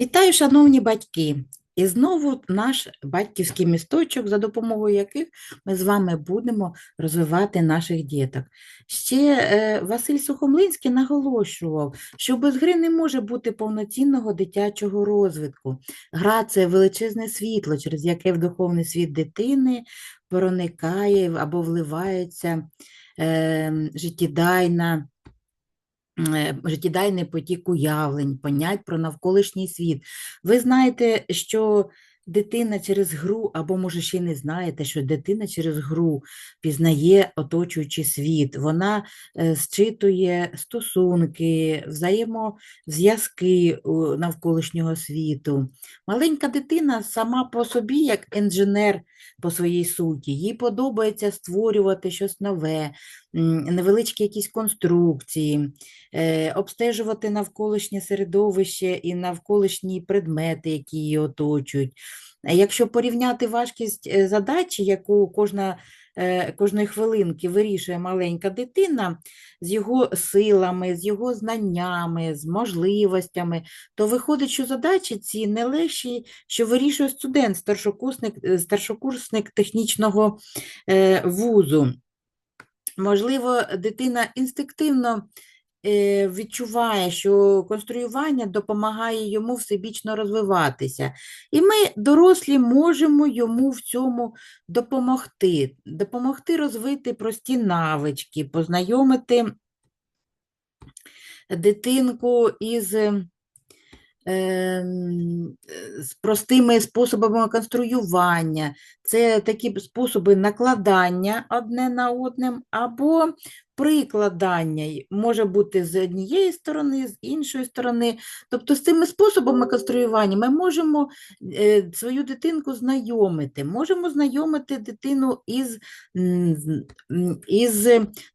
Вітаю, шановні батьки! І знову наш батьківський місточок, за допомогою яких ми з вами будемо розвивати наших діток. Ще е, Василь Сухомлинський наголошував, що без гри не може бути повноцінного дитячого розвитку. Гра це величезне світло, через яке в духовний світ дитини проникає або вливається е, життєдайна життєдайний потік уявлень, понять про навколишній світ. Ви знаєте, що дитина через гру, або, може, ще не знаєте, що дитина через гру пізнає оточуючий світ, вона е, зчитує стосунки, взаємозв'язки навколишнього світу. Маленька дитина сама по собі, як інженер по своїй суті, їй подобається створювати щось нове, невеличкі якісь конструкції е, обстежувати навколишнє середовище і навколишні предмети, які її оточують. Якщо порівняти важкість е, задачі, яку кожна, е, кожної хвилинки вирішує маленька дитина з його силами, з його знаннями, з можливостями, то виходить, що задачі ці не легші, що вирішує студент, старшокурсник, старшокурсник технічного вузу. Можливо, дитина інстинктивно е, відчуває, що конструювання допомагає йому всебічно розвиватися. І ми, дорослі, можемо йому в цьому допомогти, допомогти розвити прості навички, познайомити дитинку із ем, з простими способами конструювання. Це такі способи накладання одне на одним або прикладання. Може бути з однієї сторони, з іншої сторони. Тобто з цими способами конструювання ми можемо е, свою дитинку знайомити, можемо знайомити дитину із, із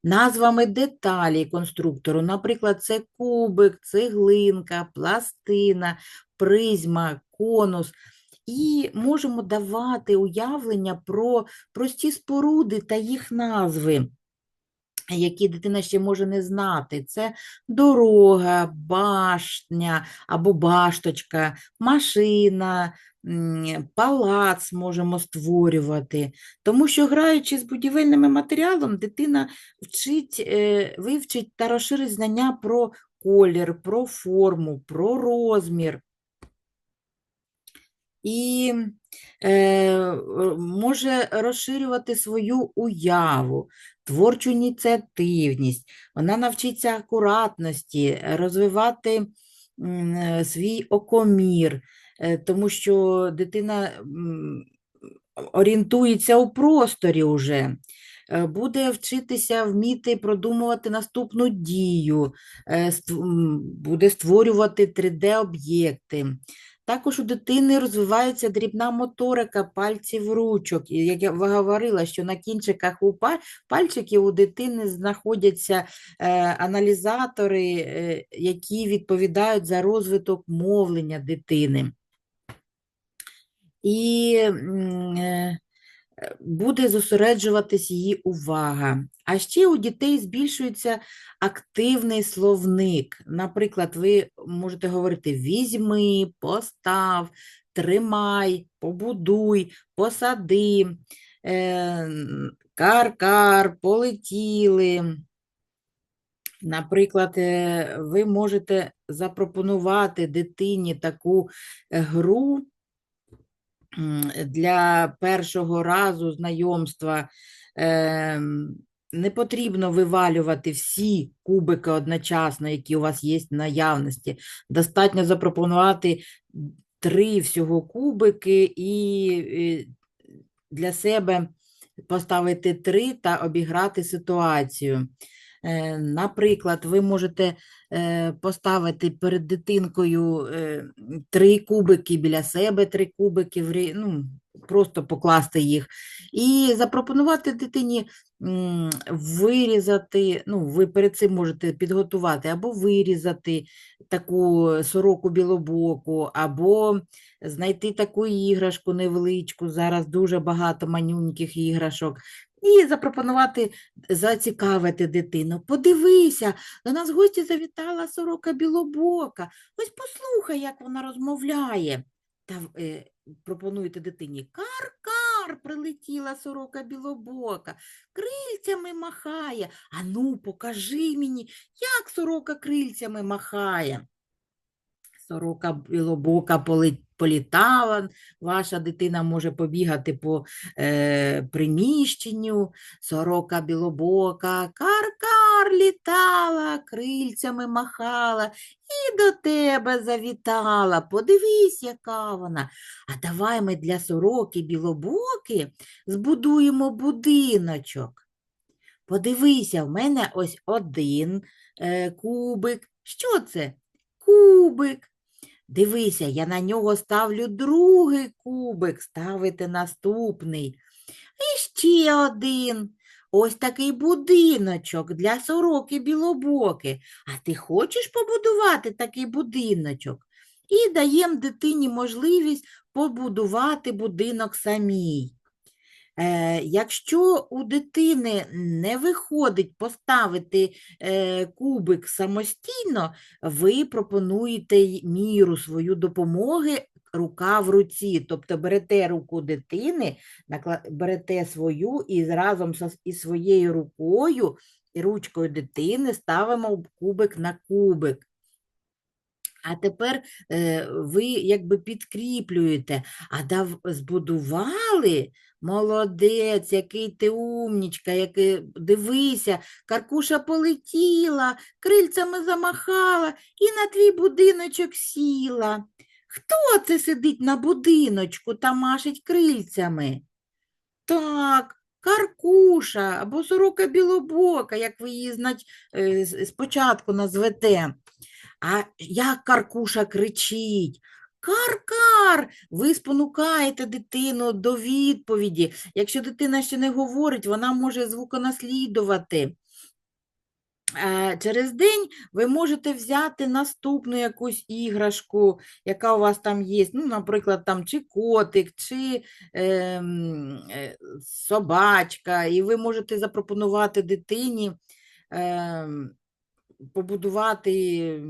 назвами деталі конструктору. Наприклад, це кубик, цеглинка, пластина, призма, конус. І можемо давати уявлення про прості споруди та їх назви, які дитина ще може не знати. Це дорога, башня або башточка, машина, палац можемо створювати. Тому що, граючи з будівельним матеріалом, дитина вчить, е, вивчить та розширить знання про колір, про форму, про розмір. І е, е, може розширювати свою уяву, творчу ініціативність, вона навчиться акуратності, розвивати е, свій окомір, е, тому що дитина м, орієнтується у просторі вже. е, Буде вчитися вміти продумувати наступну дію, е, буде створювати 3D-об'єкти. Також у дитини розвивається дрібна моторика пальців ручок. І як я говорила, що на кінчиках у пальчиків у дитини знаходяться е, аналізатори, е, які відповідають за розвиток мовлення дитини. І е, буде зосереджуватись її увага. А ще у дітей збільшується активний словник. Наприклад, ви можете говорити візьми, постав, тримай, побудуй, посади, е, кар-кар, полетіли. Наприклад, е, ви можете запропонувати дитині таку е, гру для першого разу знайомства. ем, Не потрібно вивалювати всі кубики одночасно, які у вас є в наявності. Достатньо запропонувати три всього кубики і е, для себе поставити три та обіграти ситуацію. Е, Наприклад, ви можете е, поставити перед дитинкою е, три кубики біля себе, три кубики, ну, просто покласти їх, і запропонувати дитині вирізати, ну, ви перед цим можете підготувати або вирізати таку сороку білобоку, або знайти таку іграшку невеличку. Зараз дуже багато манюньких іграшок. І запропонувати зацікавити дитину. Подивися, до нас гості завітала сорока білобока. Ось послухай, як вона розмовляє. Та е, пропонуєте дитині кар-кар, прилетіла сорока білобока, крильцями махає. Ану, покажи мені, як сорока крильцями махає. Сорока білобока політала, ваша дитина може побігати по е, приміщенню. Сорока білобока, кар-кар літала, крильцями махала і до тебе завітала. Подивись, яка вона. А давай ми для сороки білобоки збудуємо будиночок. Подивися, в мене ось один е, кубик. Що це? Кубик. Дивися, я на нього ставлю другий кубик, ставити наступний. І ще один. Ось такий будиночок для сороки білобоки. А ти хочеш побудувати такий будиночок? І даємо дитині можливість побудувати будинок самій. Е, якщо у дитини не виходить поставити е, кубик самостійно, ви пропонуєте міру свою допомоги рука в руці. Тобто берете руку дитини, берете свою і разом із своєю рукою і ручкою дитини ставимо кубик на кубик. А тепер е, ви якби підкріплюєте, а дав, збудували, молодець, який ти умнічка, який, дивися, каркуша полетіла, крильцями замахала і на твій будиночок сіла. Хто це сидить на будиночку та машить крильцями? Так, каркуша або сорока білобока, як ви її знать, е, спочатку назвете. А як Каркуша кричить? Кар-кар! Ви спонукаєте дитину до відповіді. Якщо дитина ще не говорить, вона може звуконаслідувати. Е, Через день ви можете взяти наступну якусь іграшку, яка у вас там є. Ну, наприклад, там чи котик, чи ем, е, собачка, і ви можете запропонувати дитині ем, побудувати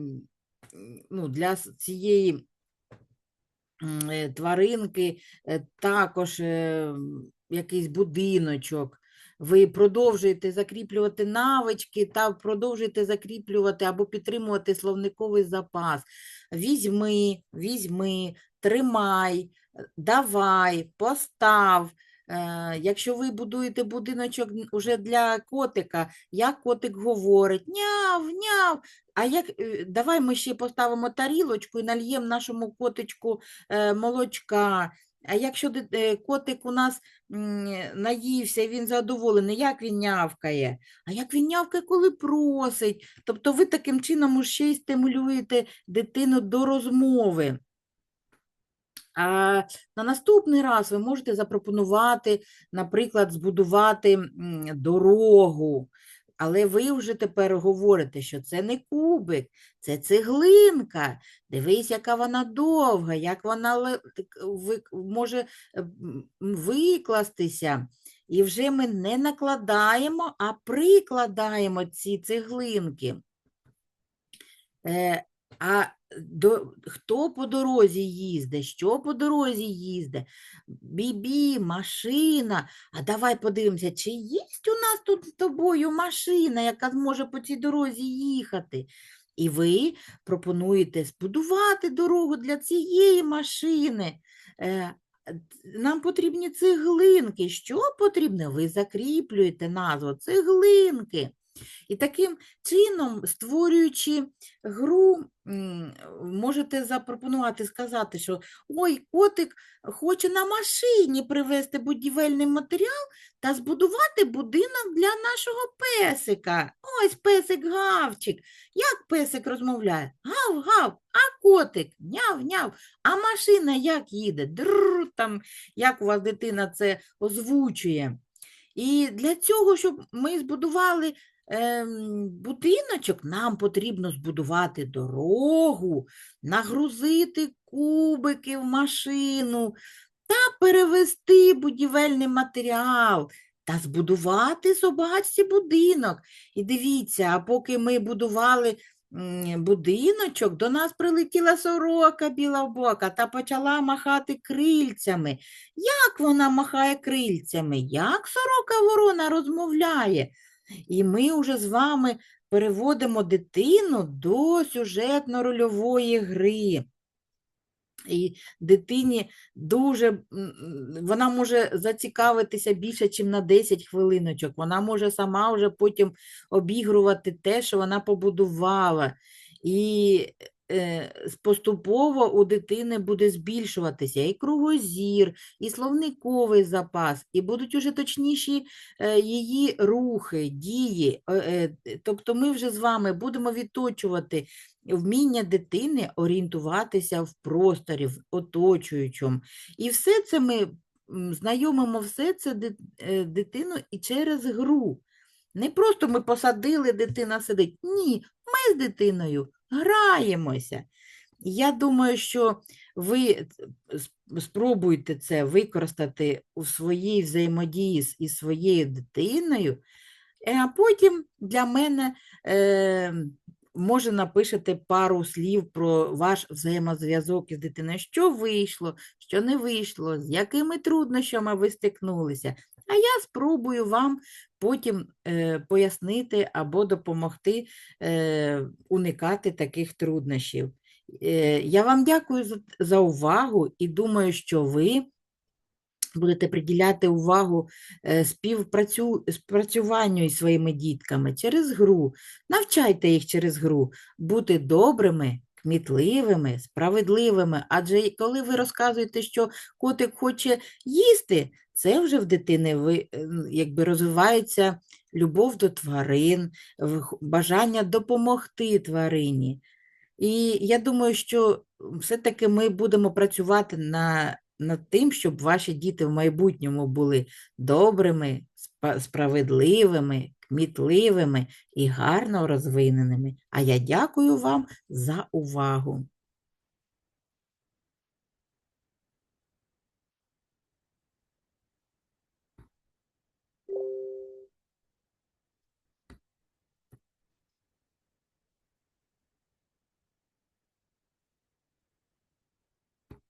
ну, для цієї е, тваринки е, також е, якийсь будиночок. Ви продовжуєте закріплювати навички та продовжуєте закріплювати або підтримувати словниковий запас. Візьми, візьми, тримай, е, давай, постав. Е, Якщо ви будуєте будиночок уже для котика, як котик говорить, няв, няв. А як е, давай ми ще поставимо тарілочку і нальємо нашому котичку е, молочка. А якщо котик у нас наївся він задоволений, як він нявкає? А як він нявкає, коли просить? Тобто ви таким чином ще й стимулюєте дитину до розмови. На наступний раз ви можете запропонувати, наприклад, збудувати дорогу. Але ви вже тепер говорите, що це не кубик, це цеглинка. Дивись, яка вона довга, як вона може е, викластися. І вже ми не накладаємо, а прикладаємо ці цеглинки. Е, а до, хто по дорозі їздить, що по дорозі їздить? Бібі, машина. А давай подивимося, чи є у нас тут з тобою машина, яка зможе по цій дорозі їхати? І ви пропонуєте збудувати дорогу для цієї машини. Е, Нам потрібні цеглинки. Що потрібно? Ви закріплюєте назву цеглинки. І таким чином, створюючи гру, можете запропонувати сказати, що ой, котик хоче на машині привезти будівельний матеріал та збудувати будинок для нашого песика. Ось песик гавчик. Як песик розмовляє? Гав-гав, а котик няв-няв. А машина як їде? Др там, як у вас дитина це озвучує. І для цього, щоб ми збудували будиночок, нам потрібно збудувати дорогу, нагрузити кубики в машину та перевести будівельний матеріал. та збудувати собачці будинок. І дивіться, а поки ми будували будиночок, до нас прилетіла сорока білобока та почала махати крильцями. Як вона махає крильцями? Як сорока ворона розмовляє? І ми вже з вами переводимо дитину до сюжетно-рольової гри. І дитині дуже вона може зацікавитися більше, ніж на 10 хвилиночок. Вона може сама вже потім обігрувати те, що вона побудувала. І поступово у дитини буде збільшуватися і кругозір, і словниковий запас, і будуть уже точніші е, її рухи, дії. Е, е, Тобто ми вже з вами будемо відточувати вміння дитини орієнтуватися в просторі, в оточуючому. І все це ми знайомимо все це е, дитину і через гру. Не просто ми посадили, дитина сидить. Ні, ми з дитиною граємося. Я думаю, що ви спробуйте це використати у своїй взаємодії з із своєю дитиною, Е, А потім для мене е, може напишете пару слів про ваш взаємозв'язок із дитиною, що вийшло, що не вийшло, з якими труднощами ви стикнулися. А я спробую вам потім е, пояснити або допомогти е, уникати таких труднощів. Е, я вам дякую за, за увагу і думаю, що ви будете приділяти увагу е, співпрацю, спрацюванню із своїми дітками через гру. Навчайте їх через гру бути добрими, кмітливими, справедливими. Адже коли ви розказуєте, що котик хоче їсти, це вже в дитини е, якби розвивається любов до тварин, бажання допомогти тварині. І я думаю, що все-таки ми будемо працювати на, над тим, щоб ваші діти в майбутньому були добрими, справедливими, кмітливими і гарно розвиненими. А я дякую вам за увагу.